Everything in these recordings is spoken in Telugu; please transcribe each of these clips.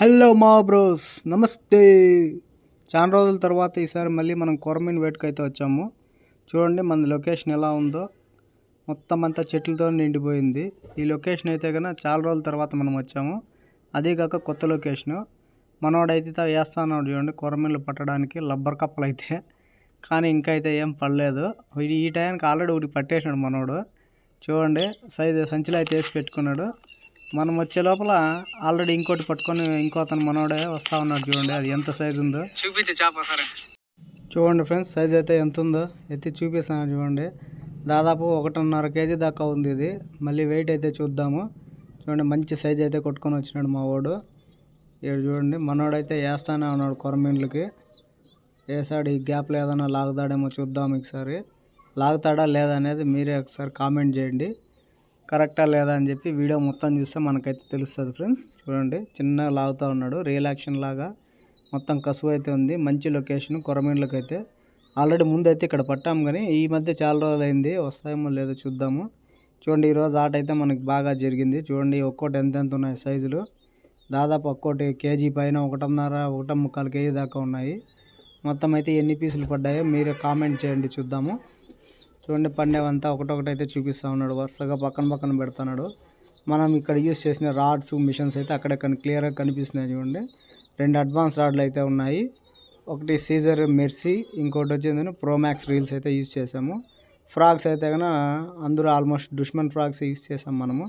హలో మా బ్రోస్ నమస్తే. చాలా రోజుల తర్వాత ఈసారి మళ్ళీ మనం కొరమీన్ వేటకు అయితే వచ్చాము. చూడండి మన లొకేషన్ ఎలా ఉందో. మొత్తం అంతా చెట్లతో నిండిపోయింది. ఈ లొకేషన్ అయితే కన్నా చాలా రోజుల తర్వాత మనం వచ్చాము. అదే కాక కొత్త లొకేషను. మనోడైతే తా- వేస్తాన్నాడు చూడండి కొరమీన్లు పట్టడానికి లబ్బర్ కప్పలు అయితే కానీ ఇంకా అయితే ఏం పడలేదు. ఈ- ఈ టైంకి ఆల్రెడీ ఒకటి పట్టేసినాడు మనోడు. చూడండి సైజ్ సంచిలో అయితే వేసి పెట్టుకున్నాడు. మనం వచ్చే లోపల ఆల్రెడీ ఇంకోటి పట్టుకొని ఇంకో అతను మనోడే వస్తా ఉన్నాడు చూడండి. అది ఎంత సైజు ఉందో. చూపించే చేప సరే చూడండి ఫ్రెండ్స్ సైజ్ అయితే ఎంత ఉందో. ఎత్తి చూపిస్తాను చూడండి. దాదాపు ఒకటిన్నర కేజీ దాకా ఉంది ఇది. మళ్ళీ వెయిట్ అయితే చూద్దాము. చూడండి మంచి సైజ్ అయితే కొట్టుకొని వచ్చినాడు మా వాడు. ఇక్కడ చూడండి మనోడైతే వేస్తానే ఉన్నాడు కొరమీన్లకి వేసాడు ఈ గ్యాప్లో ఏదైనా లాగుతాడేమో చూద్దాం ఒకసారి లాగుతాడా లేదా అనేది మీరే ఒకసారి కామెంట్ చేయండి. కరెక్టా లేదా అని చెప్పి వీడియో మొత్తం చూస్తే మనకైతే తెలుస్తుంది ఫ్రెండ్స్. చూడండి చిన్నగా లాగుతూ ఉన్నాడు. రియల్ యాక్షన్ లాగా మొత్తం కసువు అయితే ఉంది. మంచి లొకేషన్ కొరమీళ్ళకి అయితే ఆల్రెడీ ముందు అయితే ఇక్కడ పట్టాము కానీ ఈ మధ్య చాలా రోజులు అయింది వస్తాయేమో లేదో చూద్దాము. చూడండి ఈరోజు ఆట అయితే మనకి బాగా జరిగింది. చూడండి ఒక్కోటి ఎంతెంత ఉన్నాయి సైజులు. దాదాపు ఒక్కోటి కేజీ పైన ఒకటిన్నర ఒకటి ముక్కాలు కేజీ దాకా ఉన్నాయి. మొత్తం అయితే ఎన్ని పీసులు పడ్డాయో మీరు కామెంట్ చేయండి చూద్దాము. చూడండి పండేవంతా ఒకటొకటైతే చూపిస్తూ ఉన్నాడు. వరుసగా పక్కన పక్కన పెడుతున్నాడు. మనం ఇక్కడ యూస్ చేసిన రాడ్స్ మిషన్స్ అయితే అక్కడ క్లియర్గా కనిపిస్తున్నాయి చూడండి. రెండు అడ్వాన్స్ రాడ్లు అయితే ఉన్నాయి. ఒకటి సీజర్ మెర్సీ ఇంకోటి వచ్చేది ప్రోమాక్స్ రీల్స్ అయితే యూజ్ చేసాము ఫ్రాక్స్ అయితే కన్నా అందరూ ఆల్మోస్ట్ దుష్మన్ ఫ్రాక్స్ యూజ్ చేసాం మనము.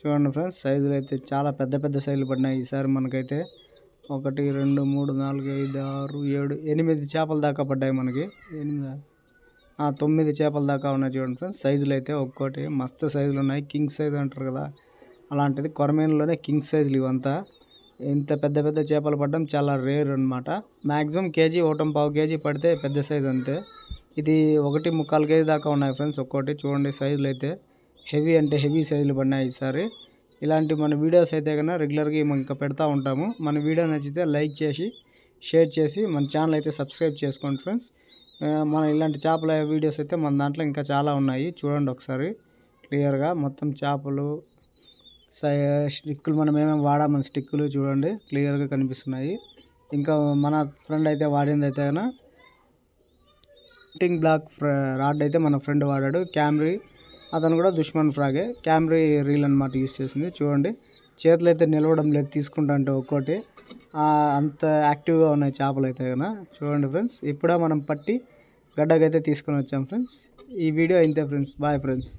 చూడండి ఫ్రెండ్స్ సైజులు అయితే చాలా పెద్ద పెద్ద సైజులు పడినాయి ఈసారి మనకైతే. ఒకటి రెండు మూడు నాలుగు ఐదు ఆరు ఏడు ఎనిమిది చేపల దాకా పడ్డాయి మనకి. ఎనిమిది? తొమ్మిది చేపల దాకా ఉన్నాయి చూడండి ఫ్రెండ్స్. సైజులు అయితే ఒక్కోటి. మస్తు సైజులు ఉన్నాయి. కింగ్ సైజ్ అంటారు కదా అలాంటిది కొరమేన్లోనే కింగ్ సైజులు ఇవంతా. ఇంత పెద్ద పెద్ద చేపలు పడడం చాలా రేర్ అనమాట మ్యాక్సిమం కేజీ ఒకటం పావు కేజీ పడితే పెద్ద సైజ్ అంతే. ఇది ఒకటి ముక్కాలు కేజీ దాకా ఉన్నాయి ఫ్రెండ్స్ ఒక్కోటి. చూడండి సైజులు అయితే హెవీ అంటే హెవీ సైజులు పడినాయి ఈసారి. ఇలాంటి మన వీడియోస్ అయితే కన్నా రెగ్యులర్గా మనం ఇంకా పెడతా ఉంటాము. మన వీడియో నచ్చితే లైక్ చేసి షేర్ చేసి మన ఛానల్ అయితే సబ్స్క్రైబ్ చేసుకోండి ఫ్రెండ్స్. మన ఇలాంటి చేపల వీడియోస్ అయితే మన దాంట్లో ఇంకా చాలా ఉన్నాయి. చూడండి ఒకసారి. క్లియర్గా మొత్తం చేపలు సై స్టిక్కులు మనం ఏమేమి వాడామని స్టిక్కులు చూడండి. క్లియర్గా కనిపిస్తున్నాయి. ఇంకా మన ఫ్రెండ్ అయితే వాడింది అయితే కనుక బ్లాక్ రాడ్ అయితే మన ఫ్రెండ్ వాడాడు. క్యామ్రీ అతను కూడా దుష్మన్ ఫ్రాగే. క్యామ్రీ రీల్ అనమాట యూస్ చేసింది. చూడండి. చేతులు అయితే నిలవడం లేదు తీసుకుంటా అంటే ఒక్కోటి. అంత యాక్టివ్గా ఉన్నాయి చేపలు అయితే కదా చూడండి ఫ్రెండ్స్ ఇప్పుడే మనం పట్టి గడ్డకైతే తీసుకొని వచ్చాం ఫ్రెండ్స్. ఈ వీడియో ఇంతే ఫ్రెండ్స్. Bye friends.